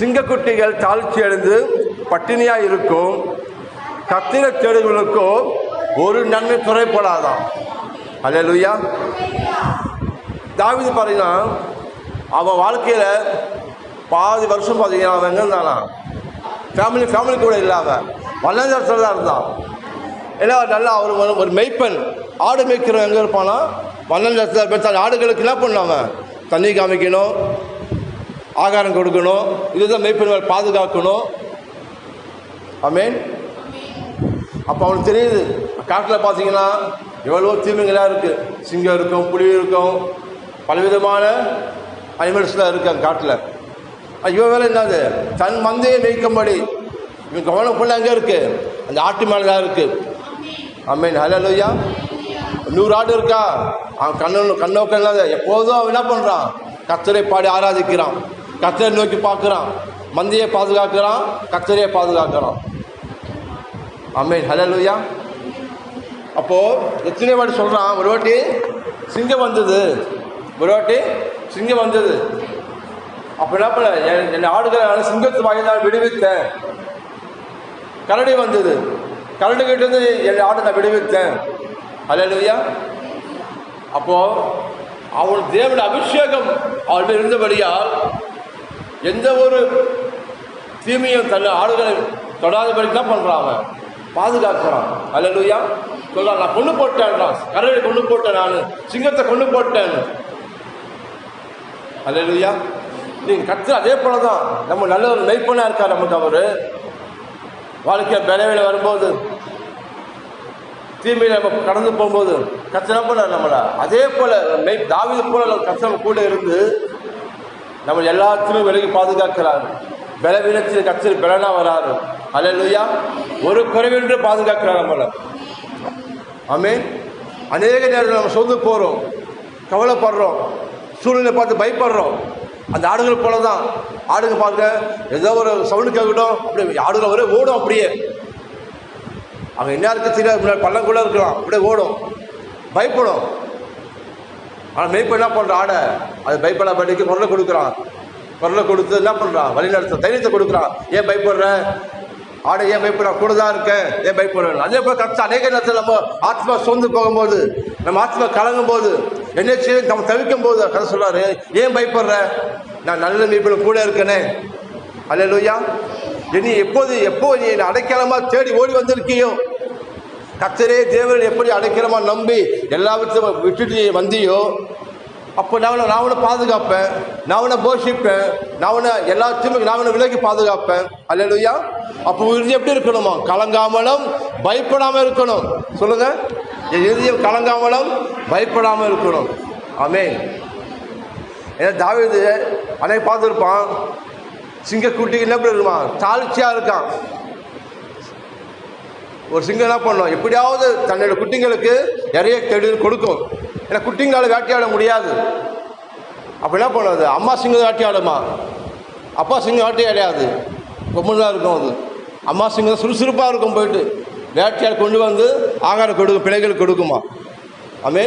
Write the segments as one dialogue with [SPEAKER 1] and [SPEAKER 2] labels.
[SPEAKER 1] சிங்கக்குட்டிகள் தாழ்ச்சி அடைந்து பட்டினியாக இருக்கும். கத்திர தேடுகளுக்கோ ஒரு நன்மை குறைப்படாதான் அல்லேலூயா. தாவிது பார்த்தீங்கன்னா அவன் வாழ்க்கையில் பாதி வருஷம் பார்த்தீங்கன்னா அவன் எங்கே இருந்தானா ஃபேமிலி ஃபேமிலி கூட இல்லாமல் வல்லஞ்சத்தில் தான் இருந்தான். ஏன்னா நல்லா அவர் ஒரு- ஒரு மெய்ப்பன் ஆடு மேய்க்கிறவன் எங்கே இருப்பானா? வல்லஞ்சத்தில் பெற்ற ஆடுகளுக்கு என்ன பண்ணாம தண்ணி காமிக்கணும் ஆகாரம் கொடுக்கணும். இதுதான் மெய்ப்பெண்கள் பாதுகாக்கணும். ஆமேன். அப்போ அவனுக்கு தெரியுது. காட்டில் பார்த்தீங்கன்னா எவ்வளோ தீமைகளாக இருக்குது சிங்கம் இருக்கும் புலி இருக்கும். பலவிதமான அனிமல்ஸ்லாம் இருக்கு அந்த காட்டில். இவன் வேலை என்னது? தன் மந்தையை மேய்க்கும்படி. இவன் கவனம் ஃபுல்லாக அங்கே இருக்கு. அந்த ஆட்டு மேலே தான் இருக்கு. ஹலோ லோய்யா நூறு ஆடு இருக்கா? அவன் கண்ணு கண்ணோக்கம் இல்லாத. எப்போதும் அவன் என்ன பண்ணுறான் கத்தரை பாடி ஆராதிக்கிறான். கத்தரை நோக்கி பார்க்குறான். மந்தையை பாதுகாக்கிறான் கத்தரையை பாதுகாக்கிறான். ஆமீன். ஹலோயா அப்போ எத்தனை வாட்டி சொல்கிறான் ஒரு வாட்டி சிங்கம் வந்தது. ஒரு வாட்டி சிங்கம் வந்தது. அப்போ என்ன பண்ண என் ஆடுகளை சிங்கத்து வாங்கி நான் விடுவித்தேன். கரடி வந்தது. கரடி கிட்ட இருந்து என் ஆட்டை நான் விடுவித்தேன். ஹalleluya. அப்போ அவன் தேவனுடைய அபிஷேகம் அவள் இருந்தபடியால் எந்த ஒரு தீமையும் தன் ஆளுகளை தொடாதபடி தான் பண்ணுறான் அவன்? பாதுகாக்கிறான். ஹalleluya சொல்கிறான் நான் கொண்டு போட்டேன்றான் கரடி கொண்டு போட்டேன் நான் சிங்கத்தை கொண்டு போட்டேன். ஹalleluya நீங்கள் கற்று அதே போல தான் நம்ம நல்ல ஒரு மெய்ப்பனாக இருக்கார் நமக்கு அவர். வாழ்க்கையை பலவேல வரும்போது தீமையில் நம்ம கடந்து போகும்போது கத்தனை போல நம்மளை? அதே போல் மெய் தாவிது போல கத்தனை கூட இருந்து நம்ம எல்லாத்தையுமே விலகி பாதுகாக்கிறார் பலவீனத்தில் கட்சியில் பலனா வராரு. அல்லையா ஒரு குறைவின்றி பாதுகாக்கிறார் நம்மளை. ஆமே அநேக நேரத்தில் நம்ம சொந்து போகிறோம் கவலைப்படுறோம். சூழ்நிலை பார்த்து பயப்படுறோம். அந்த ஆடுகள் போல தான் ஆடுங்க பார்க்க ஏதோ ஒரு சவுண்டு கேட்கட்டும். அப்படியே ஆடுகள் ஒரே ஓடும் அப்படியே. அங்கே என்ன இருக்கு தெரியாது. பள்ளம் கூட இருக்கலாம். அப்படியே ஓடும். பயப்படும். ஆனால் மெய்ப்பு என்ன பண்ணுறான் ஆடை. அது பயப்பட படிக்க குரலை கொடுக்குறான். குரலை கொடுத்து என்ன பண்ணுறான் வழிநடத்த தைரியத்தை கொடுக்குறான். ஏன் பயப்படுற? ஆடை ஏன் பயப்படுறா? கூட தான் இருக்கேன் ஏன் பயப்படுறேன் அதே போல் கஷ்டம் அநேக நேரத்தில் நம்ம ஆத்மா சோர்ந்து போகும்போது நம்ம ஆத்மா கலங்கும் போது என்ன செய்ய நம்ம தவிக்கும் போது கதை சொல்கிறார் ஏன் பயப்படுற? நான் நல்ல மீப்பில் கூட இருக்கேனே. லூயா இனி எப்போது எப்போ நீ என்னை தேடி ஓடி வந்திருக்கியோ? கத்தரே தேவன் எப்படி அடைக்கிறமா நம்பி எல்லாவற்றையும் விட்டுட்டு வந்தியோ அப்போ நான் உன்னை- நான் அவனை பாதுகாப்பேன். நான் அவனை போஷிப்பேன். நான் அவனை எல்லாத்தையும் நான் அவனை விலகி பாதுகாப்பேன். அல்லையா அப்போ இறுதி எப்படி இருக்கணுமா? கலங்காமலும் பயப்படாமல் இருக்கணும். சொல்லுங்க. என் இறுதியம் கலங்காமலும் பயப்படாமல் இருக்கணும். ஆமே ஏன்னா தாவீது அன்னைக்கு பார்த்துருப்பான். சிங்கக்குட்டிக்கு என்ன எப்படி இருப்பான் தாழ்ச்சியாக இருக்கான். ஒரு சிங்கம் என்ன பண்ணும். எப்படியாவது தன்னோட குட்டிங்களுக்கு நிறைய கெடு கொடுக்கும். ஏன்னா குட்டிங்களால் வேட்டையாட முடியாது. அப்போ என்ன பண்ணுது அம்மா சிங்கம் வேட்டையாடுமா அப்பா சிங்கம் வேட்டையாடையாது ரொம்ப தான் இருக்கும் அது. அம்மா சிங்கம் சுறுசுறுப்பாக இருக்கும் போயிட்டு. வேட்டையாட கொண்டு வந்து ஆகாரம் கொடுக்கும் பிள்ளைகளுக்கு கொடுக்குமா? ஆமே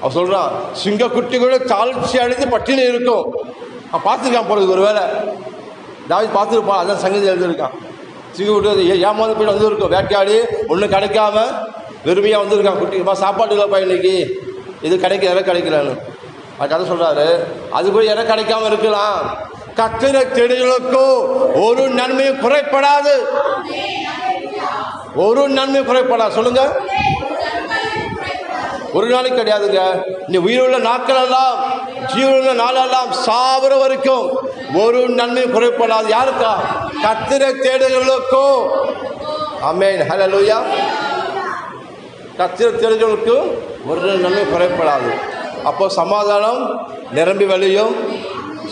[SPEAKER 1] அவன் சொல்கிறான் சிங்க குட்டி கூட தாழ்ச்சி அடைந்து பட்டினி இருக்கும். அவன் பார்த்துருக்கான் போகிறது ஒரு வேலை தாவி பார்த்துருப்பான் அதான் சங்கீதம் எழுதியிருக்கான். சிங்க விட்டு ஏ ஏமாந்து போயிட்டு வந்திருக்கும். வேட்டையாடி ஒன்றும் கிடைக்காம வெறுமையாக வந்திருக்கான் குட்டிமா சாப்பாடு இல்லைப்பா இன்னைக்கு. இது கிடைக்க இடம் கிடைக்கலன்னு. அது கதை சொல்கிறாரு அது கூட இடம் கிடைக்காம இருக்கலாம். கத்திர செடிகளுக்கோ ஒரு நன்மையும் குறைப்படாது. ஒரு நன்மையும் குறைப்படாது. சொல்லுங்க. ஒரு நாளைக்கு கிடையாதுங்க. இந்த உயிருள்ள நாட்கள் எல்லாம் ஜீவனுள்ள நாளெல்லாம் சாவர வரைக்கும் ஒரு நன்மை குறைப்படாது. யாருக்கா? கத்திர தேடுகளுக்கோ அமேன் ஹலலூயா கத்திர தேடுகளுக்கு ஒரு நன்மை குறைப்படாது. அப்போ சமாதானம் நிரம்பி வழியும்.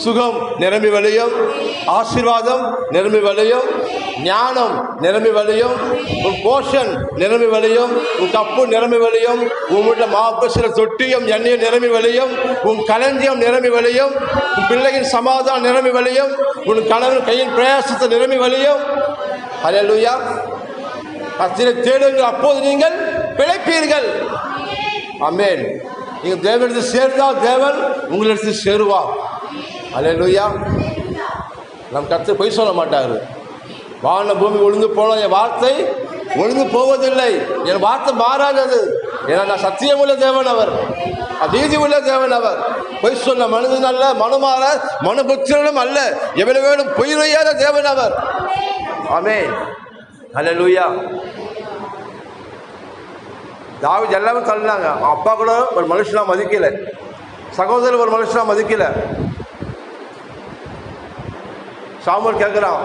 [SPEAKER 1] சுகம் நிரம்பி வழியும் ஆசீர்வாதம் நிரம்பி வழியும் ஞானம் நிரம்பி வழியும் உன் போஷன் நிரம்பி வழியும் உன் கப்பு நிரம்பி வழியும் உன் வீட்டில் மாப்பிசில தொட்டியும் எண்ணெயும் நிரம்பி வழியும் உன் களஞ்சியம் நிரம்பி வழியும் உன் பிள்ளையின் சமாதானம் நிரம்பி வழியும் உன் கணவன் கையின் பிரயாசத்தை நிரம்பி வழியும். ஹalleluya கத்திரை தேடுங்கள் அப்போது நீங்கள் பிழைப்பீர்கள். அமேன் நீங்கள் தேவனிடத்தில் சேர்ந்தால் தேவன் உங்களிடத்தில் சேருவார். அல்லேலூயா நம் கத்து பொய் சொல்ல மாட்டார். வான பூமி ஒழுங்கு போன என் வார்த்தை ஒழுங்கு போவதில்லை. என் வார்த்தை மாறாதது. ஏன்னா நான் சத்தியம் உள்ள தேவன் அவர் நீதி உள்ள தேவன் அவர் பொய் சொன்ன மனிதன் அல்ல மனுமாற மனுபுத்திரனும் அல்ல. எவ்வளவு வேணும் பொய் நொய்யாத தேவன் அவர் ஆமே அல்ல லூயா தாவி எல்லாமே தள்ளினாங்க. அப்பா கூட ஒரு மனுஷனா மதிக்கல. சகோதரர் ஒரு மனுஷனா மதிக்கல. சாமுவல் கேட்குறான்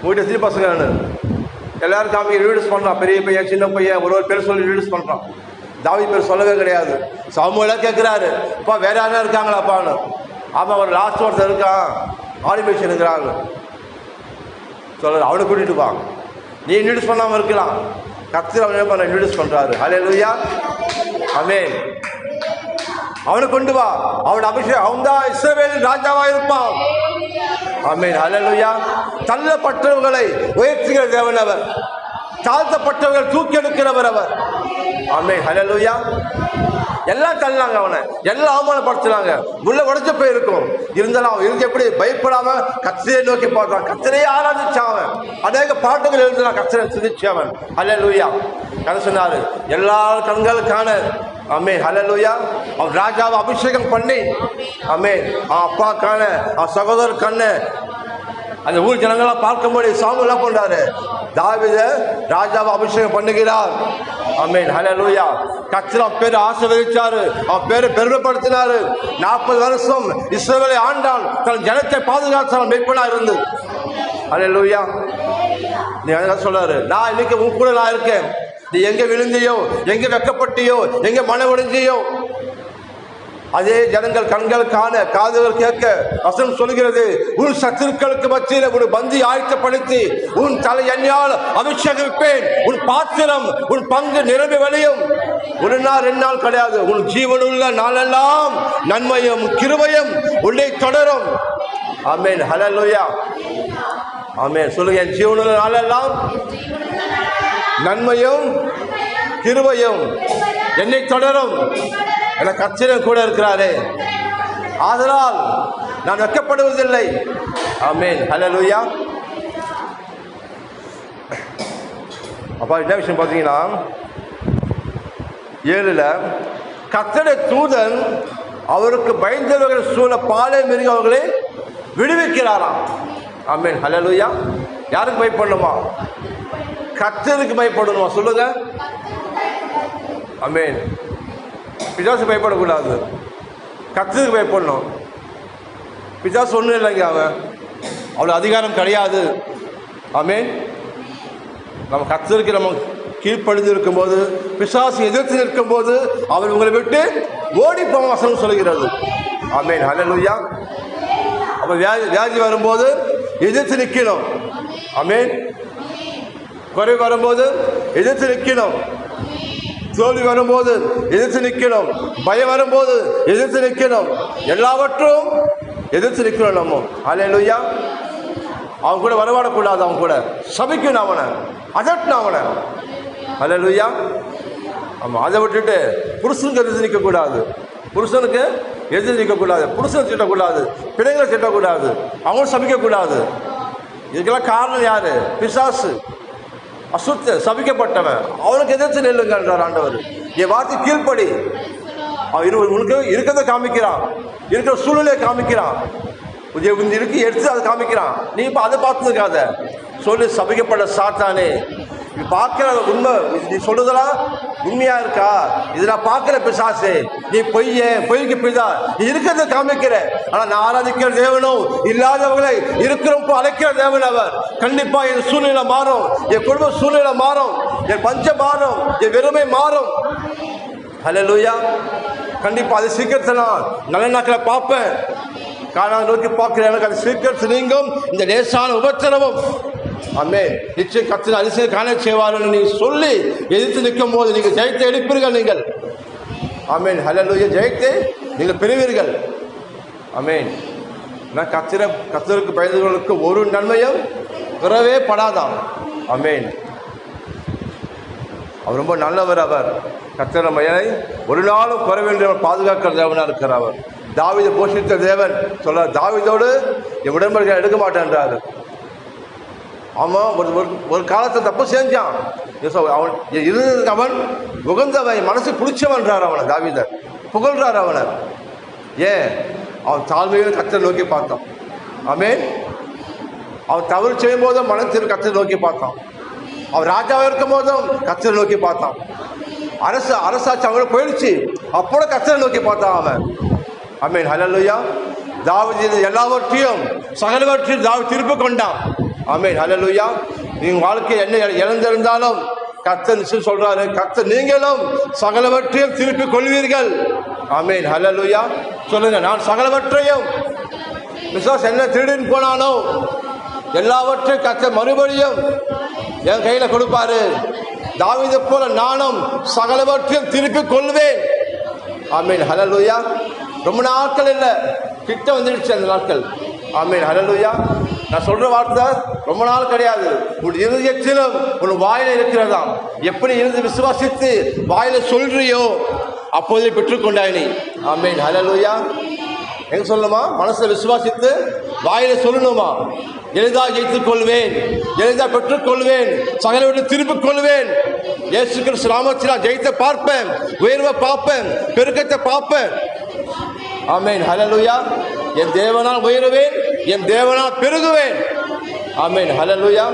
[SPEAKER 1] உங்கள்கிட்ட சிறு பசங்க எல்லாரும் காமி ரீடியூஸ் பண்ணுறான் பெரிய பையன் சின்ன பையன் ஒரு ஒரு பேர் சொல்லி ரீடியூஸ் பண்ணுறான் தாவி பேர் சொல்லவே கிடையாது. சாமுவலாக கேட்குறாரு அப்பா வேற யாரா இருக்காங்களாப்பான்னு? ஆமாம் அவர் லாஸ்ட் ஒருத்தர் இருக்கான். ஆடிமேஷன் இருக்கிறாங்க. சொல்ல அவனை கூட்டிட்டு வா. நீ இன்ட்ரடியூஸ் பண்ணாமல் இருக்கலாம். கத்திர அவன் பண்ண இன்ட்ரடியூஸ் பண்ணுறாரு ஹலே லூயா அமேன் அவனை கொண்டு வா. அவன் அபிஷேகம் அவன் தான் இஸ்ரவேலின் ராஜாவாக இருப்பான். ஆமென். அலலுயா தள்ளப்பட்டவர்களை உயர்த்துகிற தேவன் அவர். தாழ்த்தப்பட்டவர்கள் தூக்கி எடுக்கிறவர் அவர். ஆமென். ஹalleluya. எல்லாம் தள்ளாங்க அவனை. எல்லாம் அவமானப்படுத்தினாங்க உள்ள உடஞ்ச போயிருக்கும். இருந்தாலும் அவன் இருந்து எப்படி பயப்படாம கத்திரையை நோக்கி பார்த்தான் கத்திரையே ஆராதிச்சான் அவன். அநேக பாட்டுகள் எழுதுனான் கத்திரை சிந்திச்சு அவன். ஹalleluya. கதை சொன்னாரு. எல்லா கண்கள் காண அமே ஹalleluya அவன் ராஜாவை அபிஷேகம் பண்ணி அம்மே அவன் அப்பா காண அவன் சகோதரர் கண்ணு அந்த ஊர் ஜனங்களாம் பார்க்கும்போது சாமி எல்லாம் பண்றாரு? தாவித ராஜாவை அபிஷேகம் பண்ணுகிறார். அமீன் ஹலலூயா கத்திர பேர் ஆசீர்வதிச்சாரு. அவன் பேரை பெருமைப்படுத்தினாரு. நாற்பது வருஷம் இஸ்ரவேலை ஆண்டான் தன் ஜனத்தை பாதுகாத்தான் மேற்பனா இருந்து. ஹலலூயா நீ என்ன சொல்றாரு. நான் இன்னைக்கு உன் கூட நான் இருக்கேன். நீ எங்க விழுந்தியோ எங்க வெக்கப்பட்டியோ எங்க மன ஒழுங்கியோ அதே ஜனங்கள் கண்கள் காண காதுகள் கேட்க வசனம் சொல்கிறது உன் சத்துருக்களுக்கு மத்தியில் ஒரு பந்தி ஆயத்தப்படுத்தி உன் தலை எண்ணால் அபிஷேகிப்பேன். உன் பாத்திரம் உன் பங்கு நிரம்பி வழியும். ஒரு நாள் ரெண்டு நாள் கிடையாது. உன் ஜீவனுள்ள நாளெல்லாம் நன்மையும் கிருமையும் உள்ளே தொடரும். ஆமேன். ஹalleluya. ஆமேன். சொல்லுங்க என் ஜீவனுள்ள நாளெல்லாம் நன்மையும் கிருபையும் என்னை தொடரும். என கச்சிரம் கூட இருக்கிறாரே. ஆதலால் நான் வெட்கப்படுவதில்லை. ஆமேன். ஹalleluya. அப்பா என்ன விஷயம் பார்த்தீங்கன்னா ஏழில் கத்தட தூதன் அவருக்கு பயந்தவர்கள் சூழ பாலை மிருக அவர்களை விடுவிக்கிறாராம். ஆமேன். ஹalleluya. யாருக்கு பயப்படணுமா? கத்தருக்கு பயப்படணுமா? சொல்லுங்க. அமேன் பிசாசு பயப்படக்கூடாது. கத்தருக்கு பயப்படணும். பிசாசு ஒன்றும் இல்லைங்க அவன். அவ்வளோ அதிகாரம் கிடையாது. ஆமேன். நம்ம கத்தருக்கு நம்ம கீழ்ப்படிந்து இருக்கும்போது பிசாசு எதிர்த்து நிற்கும்போது அவர் உங்களை விட்டு ஓடி போக வசனம் சொல்கிறது ஆமேன். ஹalleluya. அப்போ வியாதி வியாதி வரும்போது எதிர்த்து நிற்கணும். ஆமேன். குறை வரும்போது எதிர்த்து நிற்கணும். தோல்வி வரும்போது எதிர்த்து நிற்கணும். பயம் வரும்போது எதிர்த்து நிற்கணும். எல்லாவற்றும் எதிர்த்து நிற்கணும் நம்ம. ஹalleluya. அவன் கூட வரவாடக்கூடாது அவன் கூட. சபிக்கணும் அவனை. அதட்டணும் அவனை. ஹalleluya ஆமாம் அதை விட்டுட்டு புருஷனுக்கு எதிர்த்து நிற்கக்கூடாது. புருஷனுக்கு எதிர்த்து நிற்கக்கூடாது. புருஷனை திட்டக்கூடாது. பிள்ளைங்களை திட்டக்கூடாது. அவங்களும் சபிக்கக்கூடாது. இதுக்கெல்லாம் காரணம் யார்? பிசாசு. அசுத்த சபிக்கப்பட்டவன். அவனுக்கு எதிர்த்து நெல்லுங்கன்றார் ஆண்டவர். என் வார்த்தை கீழ்ப்படி. அவன் இரு உனக்கு இருக்கிறத காமிக்கிறான். இருக்கிற சூழ்நிலையை காமிக்கிறான். இருக்கு எடுத்து அதை காமிக்கிறான். நீ இப்போ அதை பார்த்துருக்காத சொல்லி சபிக்கப்பட்ட சாத்தானே. நீ பார்க்கிற உண்மை. நீ சொல்றதெல்லாம் உண்மையா இருக்கா? இது நான் பார்க்கிற பிசாசு. நீ பொய்ய பொய்க்கு பிதா நீ இருக்கிறத காமிக்கிற. ஆனா நான் ஆராதிக்கிற தேவனும் இல்லாதவர்களை இருக்கிறப்போ அழைக்கிற தேவன் அவர். கண்டிப்பா என் சூழ்நிலை மாறும். என் குடும்ப சூழ்நிலை மாறும். என் பஞ்சம் மாறும். என் வெறுமை மாறும். ஹalleluya கண்டிப்பா அது சீக்கிரத்தை நான் நல்ல நாட்களை பார்ப்பேன். காணாத நோக்கி பார்க்கிற எனக்கு அது சீக்கிரத்தில் நீங்கும். இந்த லேசான உபத்திரவம். அம்மே நிச்சயம் கத்திர அதிசயம் காண செய்வார்கள் நீங்கள் சொல்லி எதிர்த்து நிற்கும் போது நீங்கள் ஜெயித்து எடுப்பீர்கள் நீங்கள். அமேன் ஹalleluya ஜெயித்து நீங்கள் பெறுவீர்கள். அமேன் நான் கத்திர கத்திரக்கு பயந்தவர்களுக்கு ஒரு நன்மையும் பிறவே படாதாம் அமேன் அவர் ரொம்ப நல்லவர் அவர். கத்திர மயனை ஒரு நாளும் குறைவின்றவர் பாதுகாக்கிற தேவனாக இருக்கிற அவர். தாவிதை போஷித்த தேவன் சொல்ல தாவிதோடு என் உடன்படிக்கை எடுக்க மாட்டேன்றார். அவன் ஒரு ஒரு காலத்தை தப்பு செஞ்சான். அவன் இருந்ததுக்கு அவன் உகந்தவன் மனசு பிடிச்சவன்றார் அவனை தாவிதர். புகழ்றார் அவனை. ஏன்? அவன் தாழ்மையில் கத்தை நோக்கி பார்த்தான். ஆமென். அவன் தவறு செய்யும் போதும் மனத்திற்கு கத்தை நோக்கி பார்த்தான். அவன் ராஜாவாக இருக்கும் போதும் கத்தரை நோக்கி பார்த்தான். அரசு அரசாட்சி அவனை போயிடுச்சு. அப்போட கத்தரை நோக்கி பார்த்தான் அவன். ஆமென். ஹலலுயா தாவதி எல்லாவற்றையும் சகலவற்றையும் தாவ திருப்பி கொண்டான். ஆமென். ஹலலுயா நீங்க வாழ்க்கை என்ன இழந்திருந்தாலும் கர்த்தர் நிச்சயம் சொல்றாரு. கத்த நீங்களும் சகலவற்றையும் திருப்பி கொள்வீர்கள். ஆமென். ஹலலுயா சொல்லுங்க நான் சகலவற்றையும். விசுவாஸ் என்ன திருடின்னு போனானோ எல்லாவற்றையும் கத்த மறுபடியும் என் கையில் கொடுப்பாரு. தாவீதை போல நானும் சகலவற்றையும் திருப்பி கொள்வேன். ஆமீன். ஹலலுயா ரொம்ப நாட்கள் இல்லை. கிட்ட வந்துடுச்சு அந்த நாட்கள். ஆமீன். ஹலலுயா நான் சொல்ற வார்த்தை ரொம்ப நாள் கிடையாது. உன் இருதயத்திலும் உன் வாயில இருக்கிறதாம். எப்படி இருந்து விசுவாசித்து வாயில சொல்றியோ அப்போதே பெற்றுக்கொண்டாய் நீ. ஆமீன். ஹலலூயா எங்க சொல்லணுமா மனசை விசுவாசித்து வாயில சொல்லணுமா? எளிதா ஜெயித்துக் கொள்வேன். எளிதா பெற்றுக் கொள்வேன். விட்டு திருப்பிக் கொள்வேன். இயேசு கிறிஸ்து நாமத்தில் ஜெயித்த பார்ப்பேன். உயர்வை பார்ப்பேன். பெருக்கத்தை பார்ப்பேன். ஆமென். ஹலலுயா என் தேவனால் உயருவேன் என் தேவனால் பெருகுவேன். ஆமென். ஹலலுயா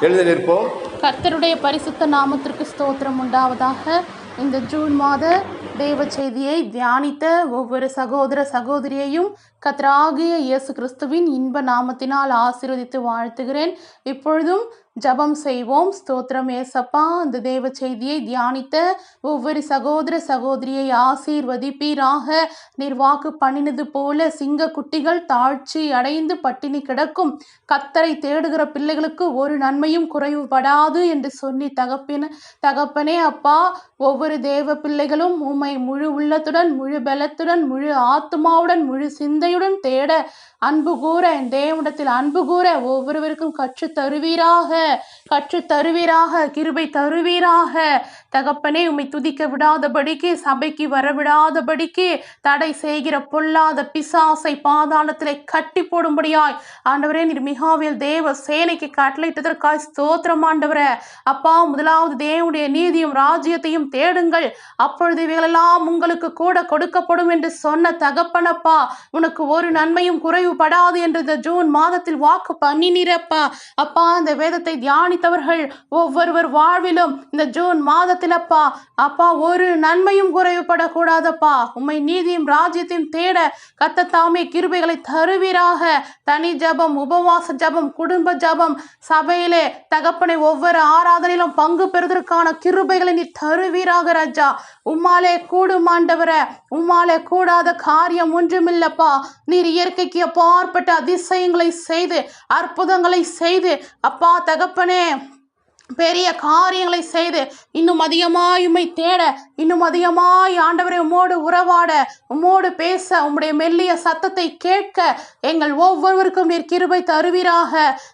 [SPEAKER 1] எழுதி நிற்போம்.
[SPEAKER 2] கர்த்தருடைய பரிசுத்த நாமத்திற்கு ஸ்தோத்திரம் உண்டாவதாக. இந்த ஜூன் மாத தேவ செய்தியை தியானித்த ஒவ்வொரு சகோதர சகோதரியையும் கத்ராகிய இயேசு கிறிஸ்துவின் இன்ப நாமத்தினால் ஆசீர்வதித்து வாழ்த்துகிறேன். இப்பொழுதும் ஜெபம் செய்வோம். ஸ்தோத்திரம் ஏசப்பா. அந்த தேவ செய்தியை தியானித்த ஒவ்வொரு சகோதர சகோதரியை ஆசீர்வதிப்பீராக. நீர் வாக்கு பண்ணினது போல சிங்க குட்டிகள் தாழ்ச்சி அடைந்து பட்டினி கிடக்கும். கத்தரை தேடுகிற பிள்ளைகளுக்கு ஒரு நன்மையும் குறைவுபடாது என்று சொல்லி தகப்பின தகப்பனே அப்பா. ஒவ்வொரு தேவ பிள்ளைகளும் உம்மை முழு உள்ளத்துடன் முழு பலத்துடன் முழு ஆத்மாவுடன் முழு சிந்தையுடன் தேட அன்பு கூற என் தேவனிடத்தில் அன்பு கூற ஒவ்வொருவருக்கும் கற்று தருவீராக. கற்று தருவீராக கிருபை தருவீராக. தகப்பனே உம்மை துதிக்க விடாதபடிக்கு சபைக்கு வர விடாதபடிக்கு தடை செய்கிற பொல்லாத பிசாசை பாதாளத்திலே கட்டி போடும்படியாய். ஆண்டவரே நீர் மிகாவில் தேவ சேனைக்கு கட்டளையிட்டதற்காய் ஸ்தோத்திரம் ஆண்டவரே. அப்பா முதலாவது தேவனுடைய நீதியும் ராஜ்யத்தையும் தேடுங்கள். அப்பொழுது இவைகளெல்லாம் உங்களுக்கு கூட கொடுக்கப்படும் என்று சொன்ன தகப்பனப்பா உனக்கு ஒரு நன்மையும் குறைவுபடாது என்று இந்த ஜூன் மாதத்தில் வாக்கு பண்ணினீரப்பா. அப்பா அந்த வேதத்தை தியானித்தவர்கள் ஒவ்வொருவர் வாழ்விலும் இந்த ஜூன் மாதத்தில் அப்பா அப்பா ஒரு நன்மையும் குறைவுபடக்கூடாதப்பா. உம்மை நீதியும் ராஜ்யத்தையும் தேட கத்த தாமே கிருபைகளை தருவீராக. தனி ஜபம் உபவாச ஜபம் குடும்ப ஜபம் சபையிலே தகப்பனை ஒவ்வொரு ஆராதனையிலும் பங்கு பெறுவதற்கான கிருபைகளை நீ தருவீராக ராஜா. உம்மாலே கூடும் ஆண்டவரே உம்மாலே கூடாத காரியம் ஒன்றுமில்லப்பா. நீர் இயற்கைக்கு அப்பாற்பட்ட அதிசயங்களை செய்து அற்புதங்களை செய்து அப்பா தகப்பனே பெரிய காரியங்களை செய்து இன்னும் அதிகமாயுமை உம்மை தேட இன்னும் அதிகமாய் ஆண்டவரை உம்மோடு உறவாட உம்மோடு பேச உம்முடைய மெல்லிய சத்தத்தை கேட்க எங்கள் ஒவ்வொருவருக்கும் நீர் கிருபை தருவீராக.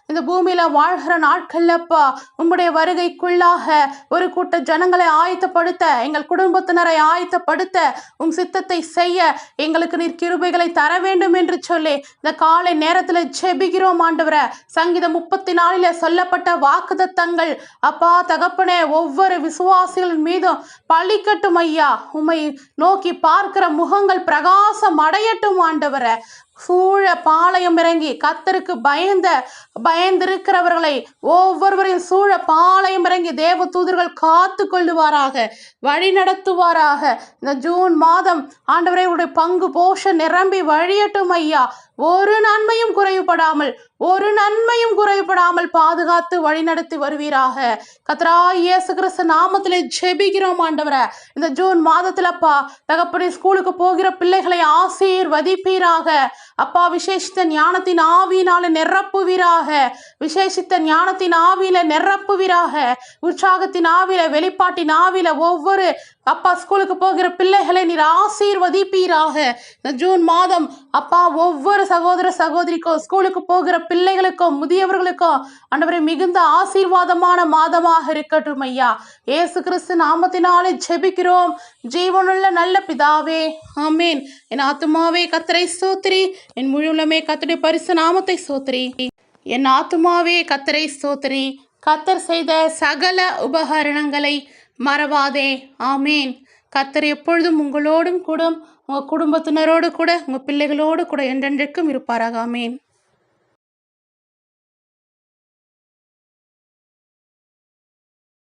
[SPEAKER 2] இந்த பூமியில வாழ்கிற நாட்கள்லப்பா உம்முடைய வருகைக்குள்ளாக ஒரு கூட்ட ஜனங்களை ஆயத்தப்படுத்த எங்கள் குடும்பத்தினரை ஆயத்தப்படுத்த உம் சித்தத்தை செய்ய எங்களுக்கு நீர் கிருபைகளை தர வேண்டும் என்று சொல்லி இந்த காலை நேரத்தில் ஜெபிக்கிறோம் ஆண்டவரை. சங்கீதம் முப்பத்தி நாலில் சொல்லப்பட்ட வாக்குதத்தங்கள் அப்பா தகப்பனே ஒவ்வொரு விசுவாசிகளின் மீதும் பழிக்கட்டும் ஐயா. உம்மை நோக்கி பார்க்கிற முகங்கள் பிரகாசம் அடையட்டும் ஆண்டவரை. சூழ பாளையம் இறங்கி கத்தருக்கு பயந்த பயந்திருக்கிறவர்களை ஒவ்வொருவரையும் சூழ பாளையம் இறங்கி தேவ தூதர்கள் காத்து கொள்ளுவாராக வழி நடத்துவாராக. இந்த ஜூன் மாதம் ஆண்டவரை உடைய பங்கு போஷ நிரம்பி வழியட்டும் ஐயா. ஒரு நன்மையும் குறைவுபடாமல் ஒரு நன்மையும் குறைவுபடாமல் பாதுகாத்து வழிநடத்தி வருவீராக. கத்ரா இயேசு கிறிஸ்து நாமத்திலே ஜெபிக்கிறோம் ஆண்டவரை. இந்த ஜூன் மாதத்திலப்பா தகப்படி ஸ்கூலுக்கு போகிற பிள்ளைகளை ஆசீர்வதிப்பீராக. அப்பா விசேஷித்த ஞானத்தின் ஆவியினால நிரப்புவீராக. விசேஷித்த ஞானத்தின் ஆவியில நிரப்புவீராக. உற்சாகத்தின் ஆவியில வெளிப்பாட்டின் ஆவியில ஒவ்வொரு அப்பா ஸ்கூலுக்கு போகிற பிள்ளைகளை நீர் ஆசீர்வதிப்பீராக. இந்த ஜூன் மாதம் அப்பா ஒவ்வொரு சகோதர சகோதரிக்கோ ஸ்கூலுக்கு போகிற பிள்ளைகளுக்கும் முதியவர்களுக்கும் அன்றவரை மிகுந்த ஆசீர்வாதமான மாதமாக இருக்கட்டும் ஐயா. இயேசு கிறிஸ்து நாமத்தினாலே ஜெபிக்கிறோம். ஜீவனுள்ள நல்ல பிதாவே. ஆமீன். என் ஆத்துமாவே கத்திரை சோத்திரி என் முழுமே கத்தருடைய பரிசு நாமத்தை சோத்திரி என் ஆத்துமாவே கத்தரை ஸ்தோத்திரி. கத்தர் செய்த சகல உபகரணங்களை மறவாதே. ஆமேன். கத்தர் எப்பொழுதும் உங்களோடும் கூட உங்கள் குடும்பத்தினரோடு கூட உங்கள் பிள்ளைகளோடு கூட என்றென்றைக்கும் இருப்பாராக. ஆமேன்.